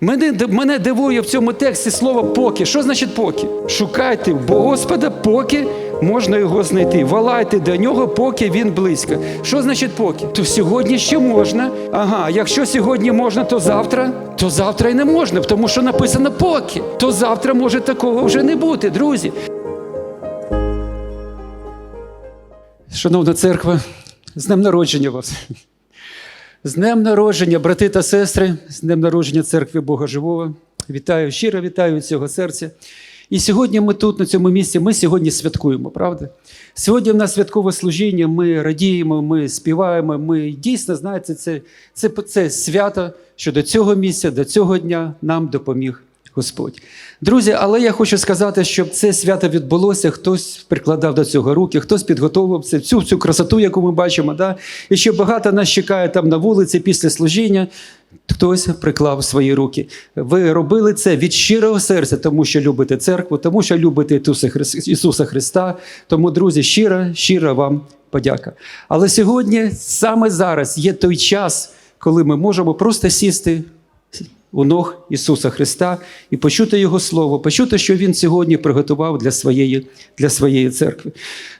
Мене, мене дивує в цьому тексті слово поки. Що значить поки? Шукайте бо Господа, поки можна його знайти. Валайте до нього, поки він близько. Що значить поки? То сьогодні ще можна. Ага, якщо сьогодні можна, то завтра, то завтра й не можна, тому що написано поки. То завтра може такого вже не бути, друзі. Шановна церква, з днем народження вас. З днем народження, брати та сестри, з днем народження церкви Бога Живого. Вітаю, щиро вітаю від цього серця. І сьогодні ми тут, на цьому місці, ми сьогодні святкуємо, правда? Сьогодні в нас святкове служіння, ми радіємо, ми співаємо. Ми дійсно, знаєте, це, це, це свято, що до цього місця, до цього дня нам допоміг Господь. Друзі, але я хочу сказати, щоб це свято відбулося, хтось прикладав до цього руки, хтось підготовив це, всю цю красоту, яку ми бачимо. Да? І ще багато нас чекає там на вулиці після служіння. Хтось приклав свої руки. Ви робили це від щирого серця, тому що любите церкву, тому що любите Ісуса Христа. Тому, друзі, щира, щира вам подяка. Але сьогодні, саме зараз, є той час, коли ми можемо просто сісти у ног Ісуса Христа і почути Його Слово, почути, що Він сьогодні приготував для своєї, для своєї церкви.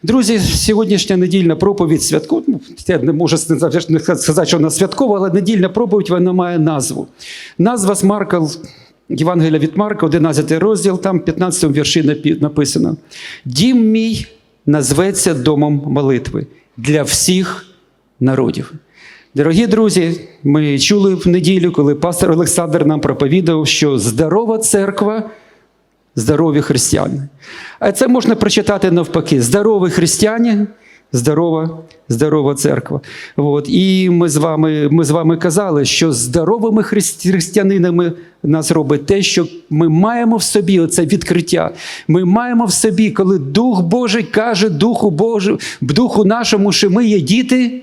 Друзі, сьогоднішня недільна проповідь святку, ну, я не можу сказати, що вона святкова, але недільна проповідь вона має назву. Назва з Марка, Євангелія від Марка, 11 розділ, там в 15 вірші написано: Дім мій назветься домом молитви для всіх народів. Дорогі друзі, ми чули в неділю, коли пастор Олександр нам проповідав, що здорова церква, здорові християни. А це можна прочитати навпаки: здорові християни, здорова, здорова церква. От. І ми з, вами, ми з вами казали, що здоровими християнинами нас робить те, що ми маємо в собі оце відкриття. Ми маємо в собі, коли Дух Божий каже Духу Божу, Духу нашому, що ми є діти.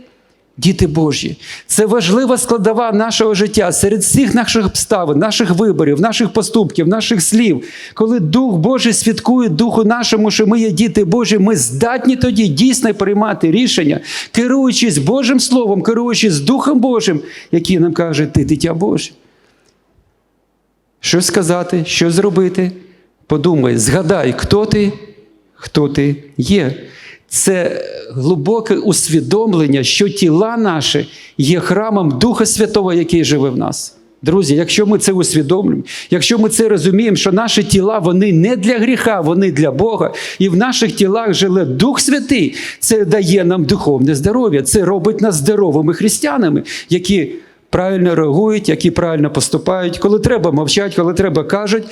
Діти Божі, це важлива складова нашого життя серед всіх наших обставин, наших виборів, наших поступків, наших слів. Коли Дух Божий свідкує Духу нашому, що ми є діти Божі, ми здатні тоді дійсно приймати рішення, керуючись Божим Словом, керуючись Духом Божим, який нам каже, ти дитя Боже. Що сказати, що зробити? Подумай, згадай, хто ти, хто ти є. Це глибоке усвідомлення, що тіла наші є храмом Духа Святого, який живе в нас. Друзі, якщо ми це усвідомлюємо, якщо ми це розуміємо, що наші тіла вони не для гріха, вони для Бога, і в наших тілах живе Дух Святий, це дає нам духовне здоров'я, це робить нас здоровими християнами, які правильно реагують, які правильно поступають, коли треба мовчать, коли треба кажуть.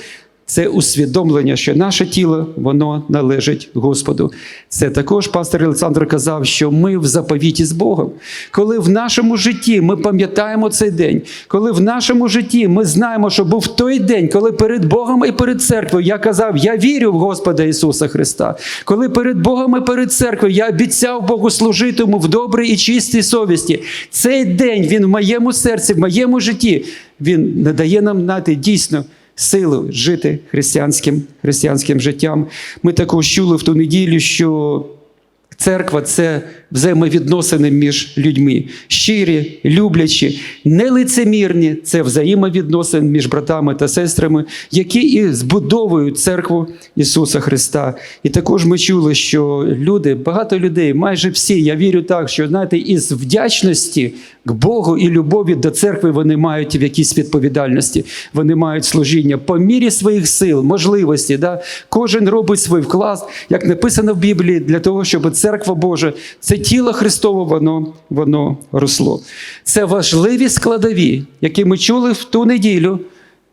Це усвідомлення, що наше тіло воно належить Господу. Це також пастор Олександр казав, що ми в заповіті з Богом. Коли в нашому житті ми пам'ятаємо цей день, коли в нашому житті ми знаємо, що був той день, коли перед Богом і перед церквою я казав, я вірю в Господа Ісуса Христа. Коли перед Богом і перед церквою я обіцяв Богу служити йому в добрій і чистій совісті. Цей день він в моєму серці, в моєму житті, він надає нам знати дійсно силу жити християнським, християнським життям. Ми також чули в ту неділю, що церква це взаємовідносини між людьми. Щирі, люблячі, нелицемірні це взаємовідносини між братами та сестрами, які і збудовують церкву Ісуса Христа. І також ми чули, що люди, багато людей, майже всі, я вірю так, що знаєте, із вдячності к Богу і любові до церкви вони мають в якійсь відповідальності. Вони мають служіння по мірі своїх сил, можливості. Да? Кожен робить свій вклад, як написано в Біблії, для того, щоб церква Божа, це тіло Христове, воно, воно росло. Це важливі складові, які ми чули в ту неділю.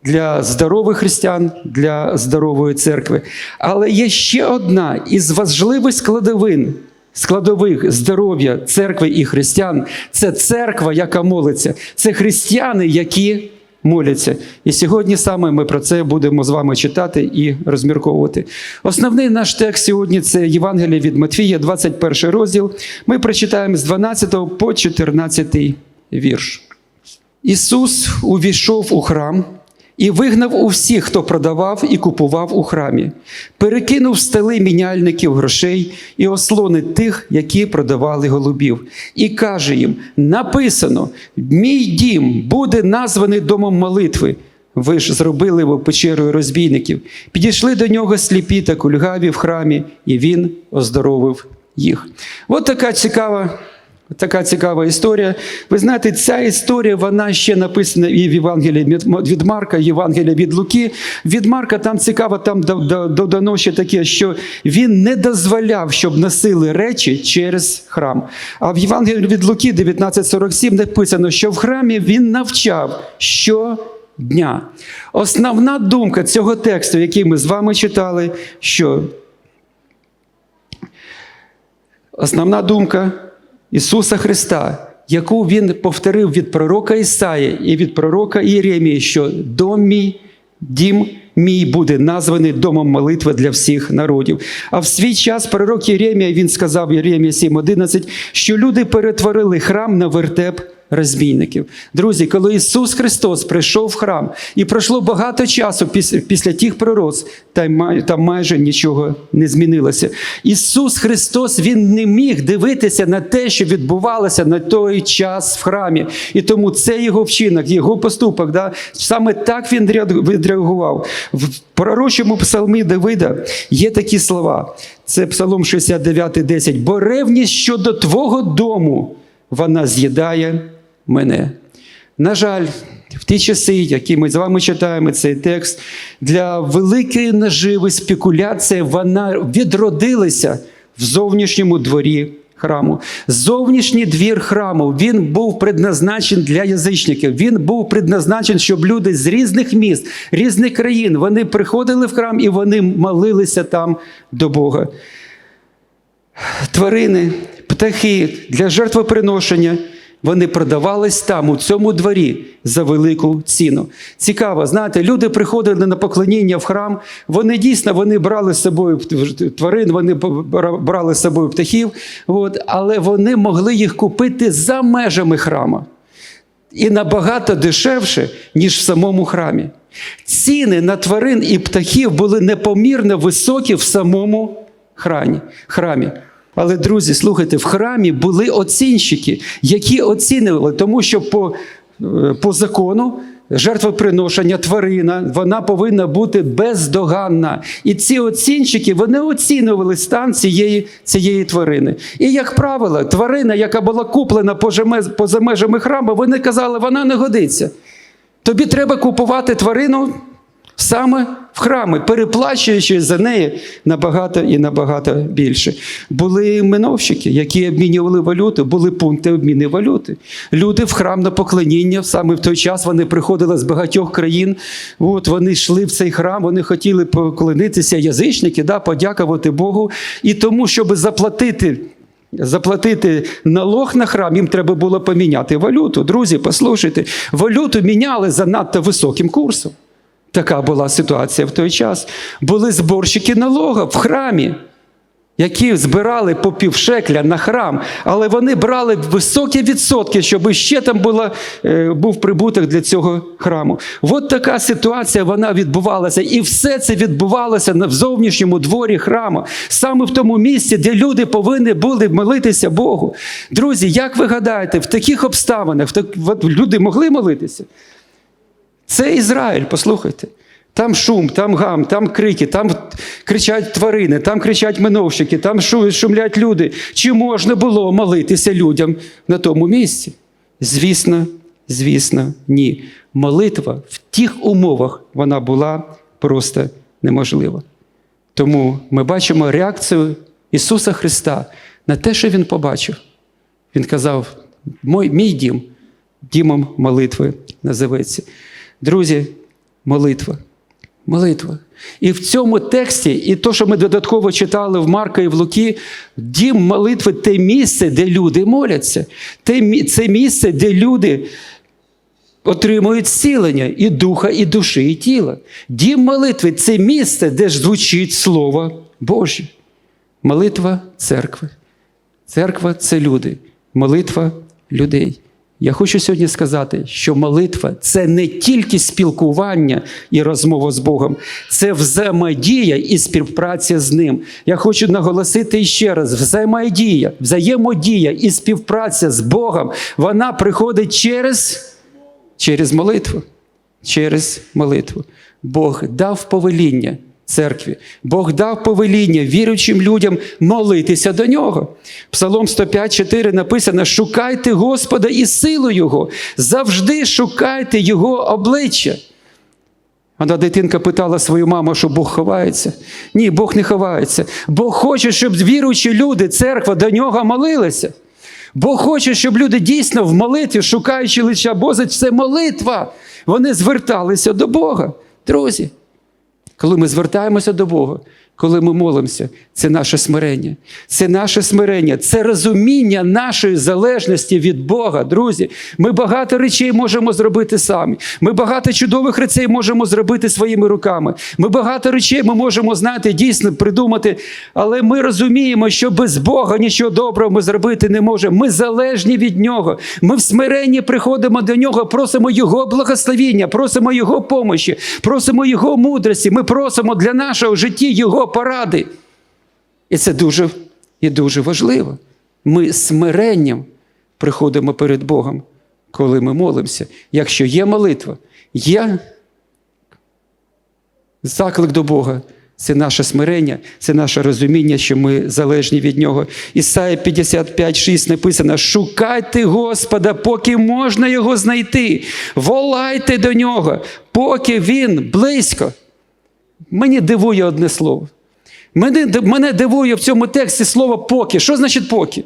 Для здорових християн, для здорової церкви. Але є ще одна із важливих складовин складових здоров'я церкви і християн це церква, яка молиться, це християни, які моляться. І сьогодні саме ми про це будемо з вами читати і розмірковувати. Основний наш текст сьогодні це Євангеліє від Матфія, 21 розділ. Ми прочитаємо з 12 по 14 вірш. Ісус увійшов у храм і вигнав усіх, хто продавав і купував у храмі, перекинув столи міняльників грошей і ослони тих, які продавали голубів, і каже їм: написано: мій дім буде названий домом молитви, ви ж зробили його печерою розбійників. Підійшли до нього сліпі та кульгаві в храмі, і він оздоровив їх. От така цікава. Така цікава історія. Ви знаєте, ця історія вона ще написана і в Євангелії від- Марка, Євангелія від Луки. Від Марка там цікаво, там до- до- додано ще таке, що він не дозволяв, щоб носили речі через храм. А в Євангелії від Луки 1947 написано, що в храмі він навчав щодня. Основна думка цього тексту, який ми з вами читали, що Основна думка Ісуса Христа, яку Він повторив від пророка Ісаї і від пророка Єремії, що дом мій, дім мій буде названий домом молитви для всіх народів. А в свій час пророк Єремія, він сказав Єремія 7.11, що люди перетворили храм на вертеп розбійників. Друзі, коли Ісус Христос прийшов в храм, і пройшло багато часу після, після тих май- там майже нічого не змінилося. Ісус Христос Він не міг дивитися на те, що відбувалося на той час в храмі. І тому це його вчинок, його поступок. Да? Саме так він відреагував. В пророчому псалмі Давида є такі слова. Це Псалом 69, 10. Бо ревність щодо Твого дому вона з'їдає мене. На жаль, в ті часи, які ми з вами читаємо цей текст, для великої наживи спекуляції вона відродилася в зовнішньому дворі храму. Зовнішній двір храму він був предназначений для язичників. Він був предназначений, щоб люди з різних міст, різних країн вони приходили в храм і вони молилися там до Бога тварини, птахи для жертвоприношення. Вони продавались там, у цьому дворі, за велику ціну. Цікаво, знаєте, люди приходили на поклоніння в храм. Вони дійсно вони брали з собою тварин, вони брали з собою птахів, от, але вони могли їх купити за межами храма. І набагато дешевше, ніж в самому храмі. Ціни на тварин і птахів були непомірно високі в самому храмі. Але, друзі, слухайте, в храмі були оцінщики, які оцінювали, тому що по, е, по закону жертвоприношення тварина вона повинна бути бездоганна. І ці оцінщики вони оцінювали стан цієї, цієї тварини. І, як правило, тварина, яка була куплена поза межами храму, вони казали, вона не годиться. Тобі треба купувати тварину саме в храми, переплачуючи за неї набагато і набагато більше. Були миновщики, які обмінювали валюту, були пункти обміну валюти. Люди в храм на поклоніння, саме в той час вони приходили з багатьох країн. От вони йшли в цей храм, вони хотіли поклонитися язичники, да, подякувати Богу. І тому, щоб заплатити. Заплатити налог на храм, їм треба було поміняти валюту. Друзі, послухайте, валюту міняли за надто високим курсом. Така була ситуація в той час. Були зборщики налога в храмі, які збирали по півшекля на храм, але вони брали високі відсотки, щоб ще там була, е, був прибуток для цього храму. От така ситуація вона відбувалася. І все це відбувалося в зовнішньому дворі храму, саме в тому місці, де люди повинні були молитися Богу. Друзі, як ви гадаєте, в таких обставинах люди могли молитися? Це Ізраїль, послухайте. Там шум, там гам, там крики, там кричать тварини, там кричать миновщики, там шумлять люди. Чи можна було молитися людям на тому місці? Звісно, звісно, ні. Молитва в тих умовах вона була просто неможлива. Тому ми бачимо реакцію Ісуса Христа на те, що Він побачив. Він казав: мій, дім дімом молитви називається. Друзі, молитва. Молитва. І в цьому тексті, і то, що ми додатково читали в Марка і в Луки, дім молитви те місце, де люди моляться. Це місце, де люди отримують зцілення і духа, і душі, і тіла. Дім молитви це місце, де ж звучить Слово Боже. Молитва церкви. Церква це люди, молитва людей. Я хочу сьогодні сказати, що молитва це не тільки спілкування і розмова з Богом, це взаємодія і співпраця з Ним. Я хочу наголосити ще раз: взаємодія, взаємодія і співпраця з Богом, вона приходить через, через молитву. через молитву. Бог дав повеління церкві, Бог дав повеління віруючим людям молитися до нього. Псалом 105,4 написано: шукайте Господа і силу Його, завжди шукайте Його обличчя. Одна дитинка питала свою маму, що Бог ховається. Ні, Бог не ховається. Бог хоче, щоб віруючі люди, церква до нього молилися. Бог хоче, щоб люди дійсно в молитві, шукаючи лиця Божа, це молитва. Вони зверталися до Бога. Друзі, коли ми звертаємося до Бога, коли ми молимося, це наше смирення. Це наше смирення, це розуміння нашої залежності від Бога. Друзі, ми багато речей можемо зробити самі. Ми багато чудових речей можемо зробити своїми руками. Ми багато речей ми можемо знати, дійсно придумати, але ми розуміємо, що без Бога нічого доброго ми зробити не можемо. Ми залежні від Нього. Ми в смиренні приходимо до Нього, просимо Його благословіння, просимо Його помощі, просимо Його мудрості. Ми просимо для нашого життя Поради. І це дуже і дуже важливо. Ми смиренням приходимо перед Богом, коли ми молимося. Якщо є молитва, є заклик до Бога. Це наше смирення, це наше розуміння, що ми залежні від Нього. Ісая 55,6 написано: шукайте Господа, поки можна Його знайти. Волайте до Нього, поки Він близько. Мені дивує одне слово. Мене, мене дивує в цьому тексті слово поки. Що значить поки?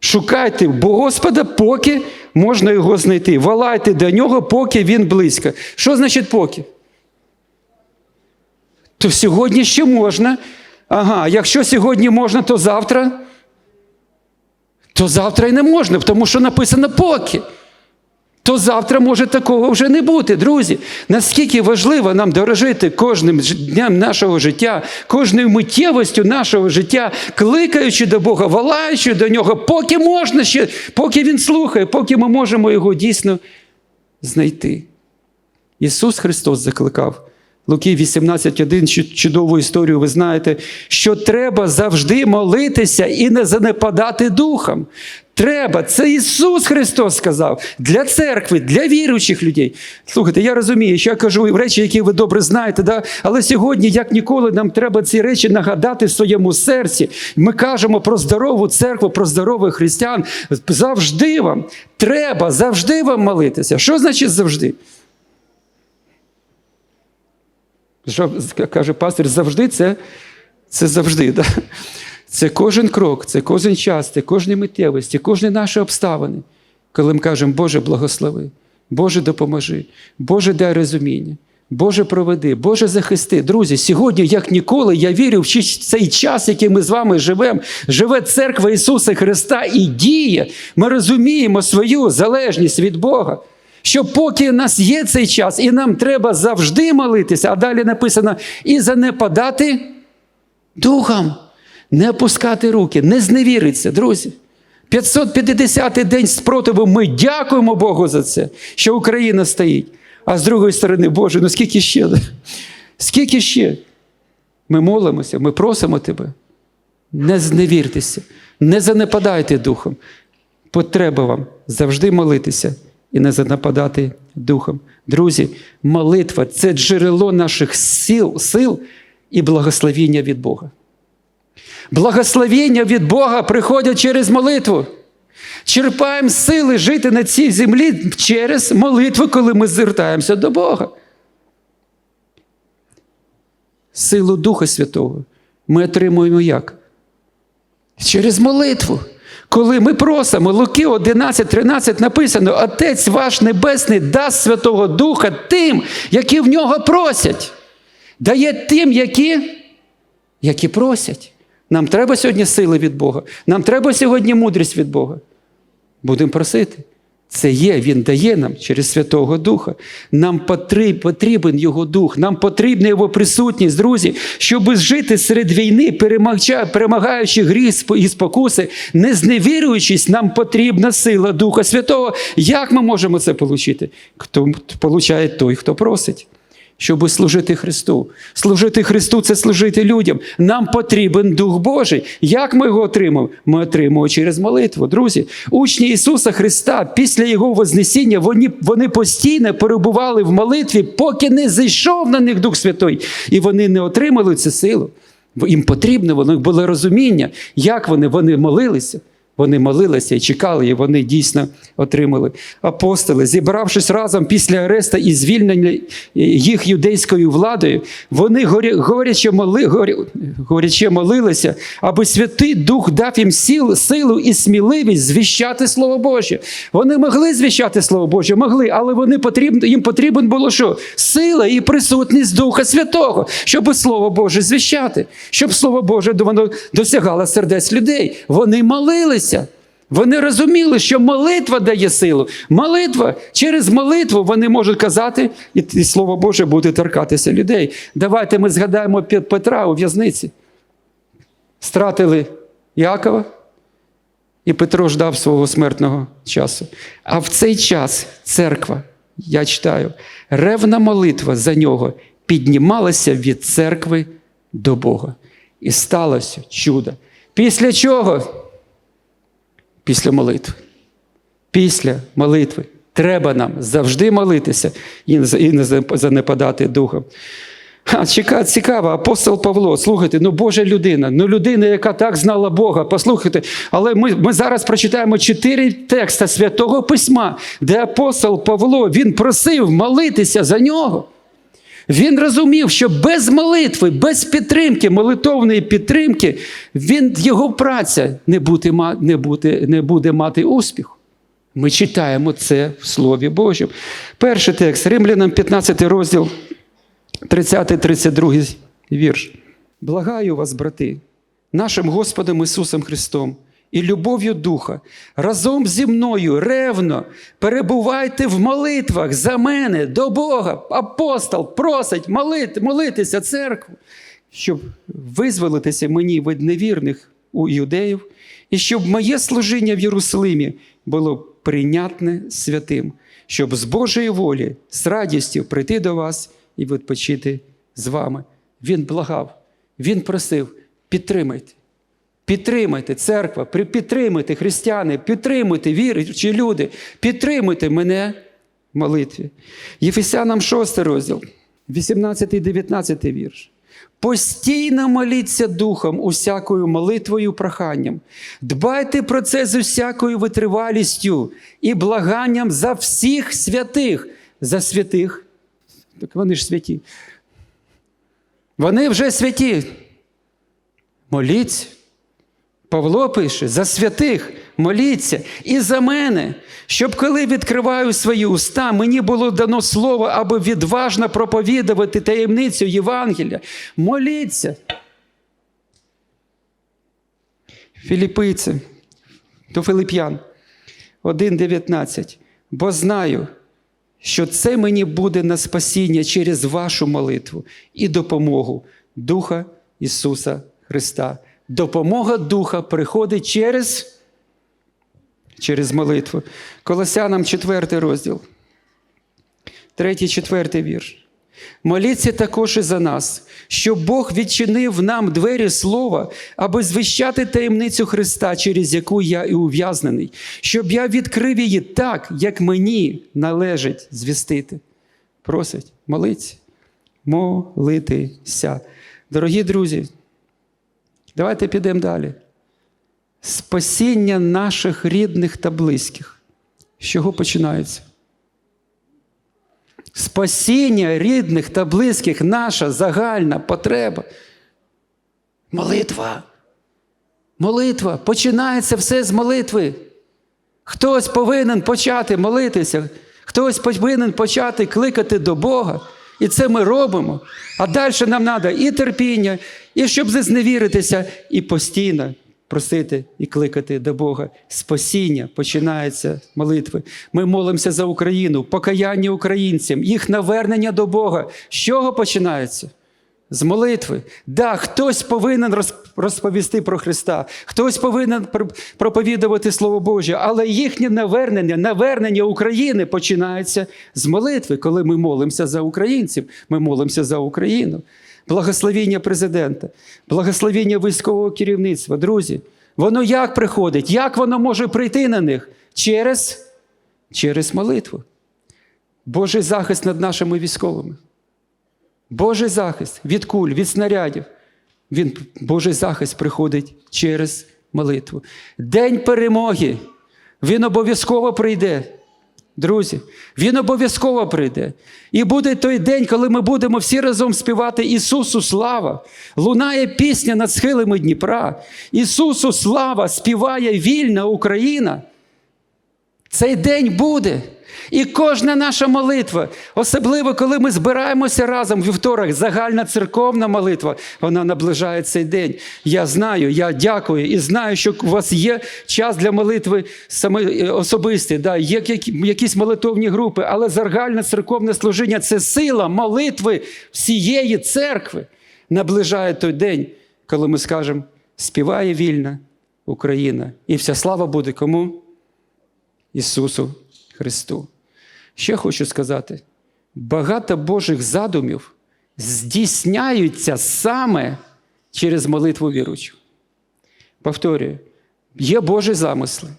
Шукайте бо Господа, поки можна його знайти. Волайте до нього, поки він близько. Що значить поки? То сьогодні ще можна. Ага, якщо сьогодні можна, то завтра. То завтра і не можна, тому що написано поки то завтра може такого вже не бути, друзі. Наскільки важливо нам дорожити кожним днем нашого життя, кожною миттєвостю нашого життя, кликаючи до Бога, волаючи до нього, поки можна ще, поки Він слухає, поки ми можемо його дійсно знайти. Ісус Христос закликав. Луки 18.1, чудову історію, ви знаєте, що треба завжди молитися і не занепадати духом. Треба, це Ісус Христос сказав для церкви, для віруючих людей. Слухайте, я розумію, що я кажу речі, які ви добре знаєте, да? але сьогодні, як ніколи, нам треба ці речі нагадати в своєму серці. Ми кажемо про здорову церкву, про здорових християн. Завжди вам треба, завжди вам молитися. Що значить завжди? Що каже пастор, завжди це це завжди. Да? Це кожен крок, це кожен час, це кожні миттєвості, кожні наші обставини. Коли ми кажемо, Боже, благослови, Боже, допоможи, Боже, дай розуміння, Боже, проведи, Боже, захисти. Друзі, сьогодні, як ніколи, я вірю в цей час, який ми з вами живемо, живе церква Ісуса Христа і діє. Ми розуміємо свою залежність від Бога. Що поки у нас є цей час, і нам треба завжди молитися, а далі написано і занепадати духом, не опускати руки, не зневіритися, друзі. 550-й день спротиву. Ми дякуємо Богу за це, що Україна стоїть. А з другої сторони, Боже, ну скільки ще? Скільки ще? Ми молимося, ми просимо Тебе. Не зневіртеся, не занепадайте духом. Потреба вам завжди молитися і не занападати духом. Друзі, молитва це джерело наших сил, сил і благословіння від Бога. Благословіння від Бога приходять через молитву. Черпаємо сили жити на цій землі через молитву, коли ми звертаємося до Бога. Силу Духа Святого ми отримуємо як? Через молитву. Коли ми просимо, Луки 11, 13 написано: Отець ваш Небесний дасть Святого Духа тим, які в нього просять. Дає тим, які, які просять. Нам треба сьогодні сили від Бога. Нам треба сьогодні мудрість від Бога. Будемо просити. Це є, Він дає нам через Святого Духа. Нам потрібен Його Дух, нам потрібна Його присутність, друзі, щоб жити серед війни, перемагаючи гріх і спокуси, не зневірюючись, нам потрібна сила Духа Святого. Як ми можемо це отримати? Хто получає той, хто просить. Щоб служити Христу. Служити Христу це служити людям. Нам потрібен Дух Божий. Як ми його отримав? Ми отримуємо через молитву. Друзі, учні Ісуса Христа після Його Вознесіння вони, вони постійно перебували в молитві, поки не зайшов на них Дух Святой, і вони не отримали цю силу. Бо Їм потрібно, них було розуміння, як вони, вони молилися. Вони молилися і чекали, і вони дійсно отримали. Апостоли, зібравшись разом після ареста і звільнення їх юдейською владою, вони горя- горяче, моли, горя- горяче молилися, аби Святий Дух дав їм сил, силу і сміливість звіщати Слово Боже. Вони могли звіщати Слово Боже, могли, але вони потрібно, їм потрібен було що? Сила і присутність Духа Святого, щоб Слово Боже звіщати, щоб Слово Боже воно досягало сердець людей. Вони молилися. Вони розуміли, що молитва дає силу. Молитва через молитву вони можуть казати, і, і Слово Боже буде торкатися людей. Давайте ми згадаємо Петра у в'язниці. Стратили Якова, і Петро ждав свого смертного часу. А в цей час церква, я читаю, ревна молитва за нього піднімалася від церкви до Бога. І сталося чудо. Після чого? Після молитви. Після молитви. Треба нам завжди молитися і не- занепадати духом. Чека- Цікаво, апостол Павло, слухайте, ну Божа людина, ну людина, яка так знала Бога, послухайте. Але ми, ми зараз прочитаємо чотири текста Святого Письма, де апостол Павло він просив молитися за нього. Він розумів, що без молитви, без підтримки, молитовної підтримки, він, його праця не, буде, не, буде, не буде мати успіху. Ми читаємо це в Слові Божому. Перший текст, Римлянам 15 розділ, 30-32 вірш. Благаю вас, брати, нашим Господом Ісусом Христом і любов'ю Духа, разом зі мною ревно перебувайте в молитвах за мене до Бога. Апостол просить молити, молитися церкву, щоб визволитися мені від невірних у юдеїв, і щоб моє служіння в Єрусалимі було прийнятне святим, щоб з Божої волі, з радістю прийти до вас і відпочити з вами. Він благав, він просив, підтримайте. Підтримайте церква, підтримайте християни, підтримуйте віруючі люди, підтримуйте мене в молитві. Єфесянам 6 розділ, 18 і 19 вірш. Постійно моліться духом усякою молитвою проханням. Дбайте про це з усякою витривалістю і благанням за всіх святих. За святих. Так вони ж святі. Вони вже святі. Моліться. Павло пише: за святих моліться і за мене, щоб коли відкриваю свої уста, мені було дано слово, аби відважно проповідувати таємницю Євангелія. Моліться. Філіпийці до Филип'ян 1,19. Бо знаю, що це мені буде на спасіння через вашу молитву і допомогу Духа Ісуса Христа. Допомога Духа приходить через, через молитву. Колосянам 4 розділ, 3-4 вірш. Моліться також і за нас, щоб Бог відчинив нам двері слова, аби звіщати таємницю Христа, через яку я і ув'язнений, щоб я відкрив її так, як мені належить звістити. Просить, молиться, молитися. Дорогі друзі, давайте підемо далі. Спасіння наших рідних та близьких. З чого починається? Спасіння рідних та близьких наша загальна потреба. Молитва. Молитва. Починається все з молитви. Хтось повинен почати молитися, хтось повинен почати кликати до Бога. І це ми робимо. А далі нам треба і терпіння, і щоб зневіритися, і постійно просити і кликати до Бога. Спасіння починається молитви. Ми молимося за Україну, покаяння українцям, їх навернення до Бога. З чого починається? З молитви. Да, хтось повинен розповісти про Христа, хтось повинен проповідувати Слово Боже, але їхнє навернення, навернення України починається з молитви, коли ми молимося за українців, ми молимося за Україну. Благословіння президента, благословіння військового керівництва. Друзі, воно як приходить? Як воно може прийти на них? Через, через молитву. Божий захист над нашими військовими. Божий захист від куль, від снарядів. Він, Божий захист приходить через молитву. День перемоги. Він обов'язково прийде. Друзі, він обов'язково прийде. І буде той день, коли ми будемо всі разом співати Ісусу слава. Лунає пісня над схилами Дніпра. Ісусу слава співає вільна Україна. Цей день буде. І кожна наша молитва, особливо коли ми збираємося разом вівторок, загальна церковна молитва, вона наближає цей день. Я знаю, я дякую і знаю, що у вас є час для молитви саме е, особистий, да, є якісь молитовні групи, але загальне церковне служіння це сила молитви всієї церкви. Наближає той день, коли ми скажемо: співає вільна Україна. І вся слава буде кому? Ісусу Христу. Ще хочу сказати: багато Божих задумів здійсняються саме через молитву віруючих. Повторюю, є Божі замисли.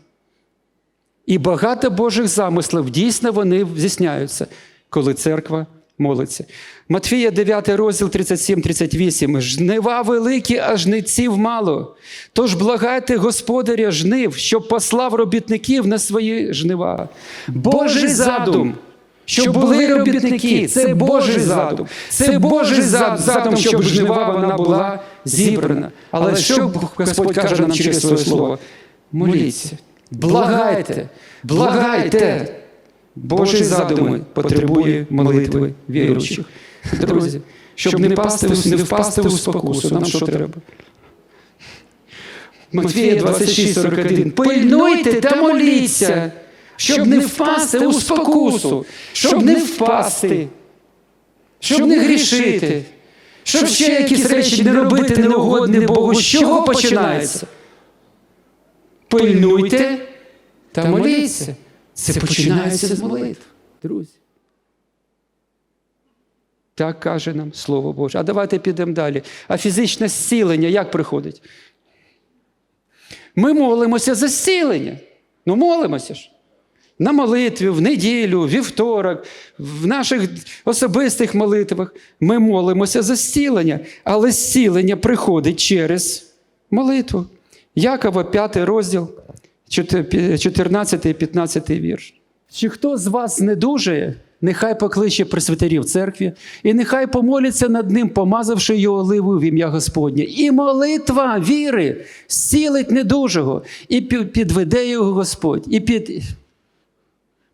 І багато Божих замислів дійсно вони здійсняються, коли церква молиться. Матфія 9 розділ 37-38. Жнива великі, а жниців мало. Тож благайте господаря жнив, щоб послав робітників на свої жнива. Божий задум. Щоб були робітники, це Божий задум. Це Божий задум, щоб жнива вона була зібрана. Але що Господь каже нам через своє слово? Моліться, благайте, благайте. Божі задуми потребує молитви віруючих. Друзі, щоб не, пасти, не впасти у спокусу, нам що треба? Матвія 26,41. Пильнуйте та моліться, щоб не впасти у спокусу, щоб не впасти, щоб не грішити, щоб ще якісь речі не робити неугодне Богу. З чого починається? Пильнуйте та моліться. Це починається з молитв, друзі. Так каже нам Слово Боже. А давайте підемо далі. А фізичне зцілення як приходить? Ми молимося за зцілення. Ну, молимося ж. На молитві, в неділю, вівторок, в наших особистих молитвах ми молимося за зцілення, але зцілення приходить через молитву. Якова, 5 розділ, 14 і 15 вірш. Чи хто з вас недужає, нехай покличе пресвітерів церкві, і нехай помоляться над ним, помазавши його оливою в ім'я Господнє. І молитва віри зцілить недужого, і підведе його Господь, і під...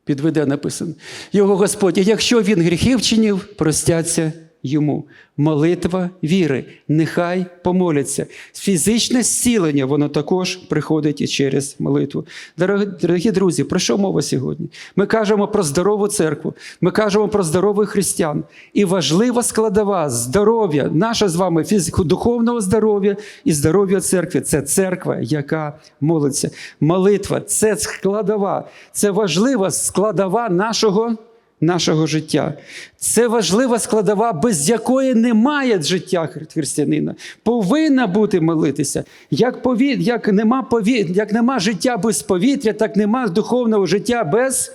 підведе написано його Господь. І якщо він гріхів чинів, простяться йому. Молитва віри, нехай помоляться. Фізичне зцілення, воно також приходить і через молитву. Дорогі, дорогі друзі, про що мова сьогодні? Ми кажемо про здорову церкву, ми кажемо про здорових християн. І важлива складова здоров'я, наше з вами фізико духовного здоров'я і здоров'я церкви це церква, яка молиться. Молитва це складова, це важлива складова нашого нашого життя. Це важлива складова, без якої немає життя християнина. Повинна бути молитися. Як, пові... як, нема пові... як нема життя без повітря, так нема духовного життя без,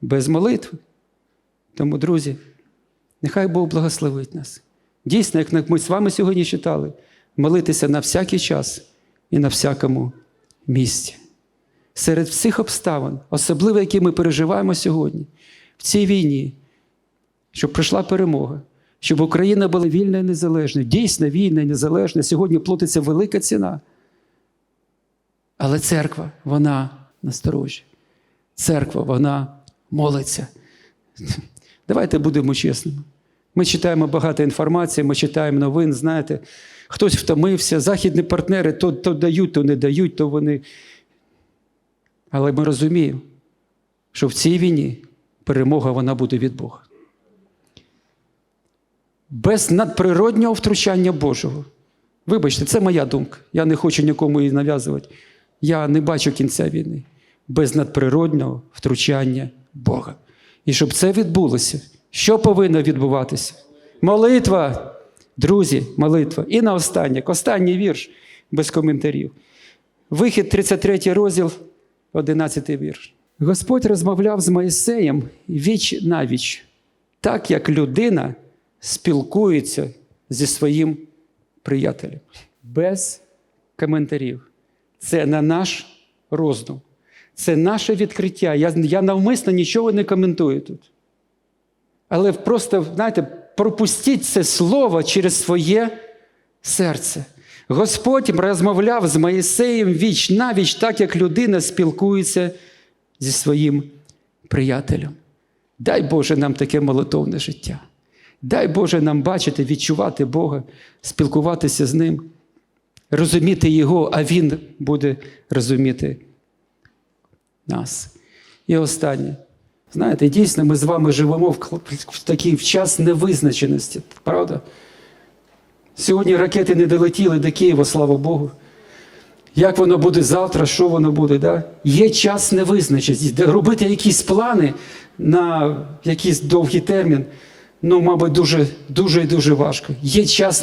без молитви. Тому, друзі, нехай Бог благословить нас. Дійсно, як ми з вами сьогодні читали, молитися на всякий час і на всякому місці. Серед всіх обставин, особливо які ми переживаємо сьогодні, в цій війні, щоб прийшла перемога, щоб Україна була вільна і незалежна. Дійсно, вільна і незалежна. Сьогодні платиться велика ціна. Але церква, вона насторожі. Церква, вона молиться. Давайте будемо чесними. Ми читаємо багато інформації, ми читаємо новин, знаєте, хтось втомився, західні партнери то, то дають, то не дають, то вони. Але ми розуміємо, що в цій війні перемога вона буде від Бога. без надприроднього втручання Божого. Вибачте, це моя думка. Я не хочу нікому її нав'язувати. Я не бачу кінця війни без надприроднього втручання Бога. І щоб це відбулося, що повинно відбуватися? Молитва, друзі, молитва. І на останнє, останній вірш без коментарів. Вихід 33 розділ, 11 вірш. Господь розмовляв з Моїсеєм віч на віч, так як людина спілкується зі своїм приятелем. Без коментарів. Це на наш роздум. Це наше відкриття. Я, я навмисно нічого не коментую тут. Але просто, знаєте, пропустіть це слово через своє серце. Господь розмовляв з Моїсеєм віч на віч, так як людина спілкується зі своїм приятелем. Дай Боже нам таке молитовне життя. Дай Боже нам бачити, відчувати Бога, спілкуватися з Ним, розуміти Його, а Він буде розуміти нас. І останнє. Знаєте, дійсно, ми з вами живемо в такий в час невизначеності, правда? Сьогодні ракети не долетіли до Києва, слава Богу. Як воно буде завтра, що воно буде? Да? Є час невизначеність. Робити якісь плани на якийсь довгий термін, ну, мабуть, дуже, дуже і дуже важко. Є час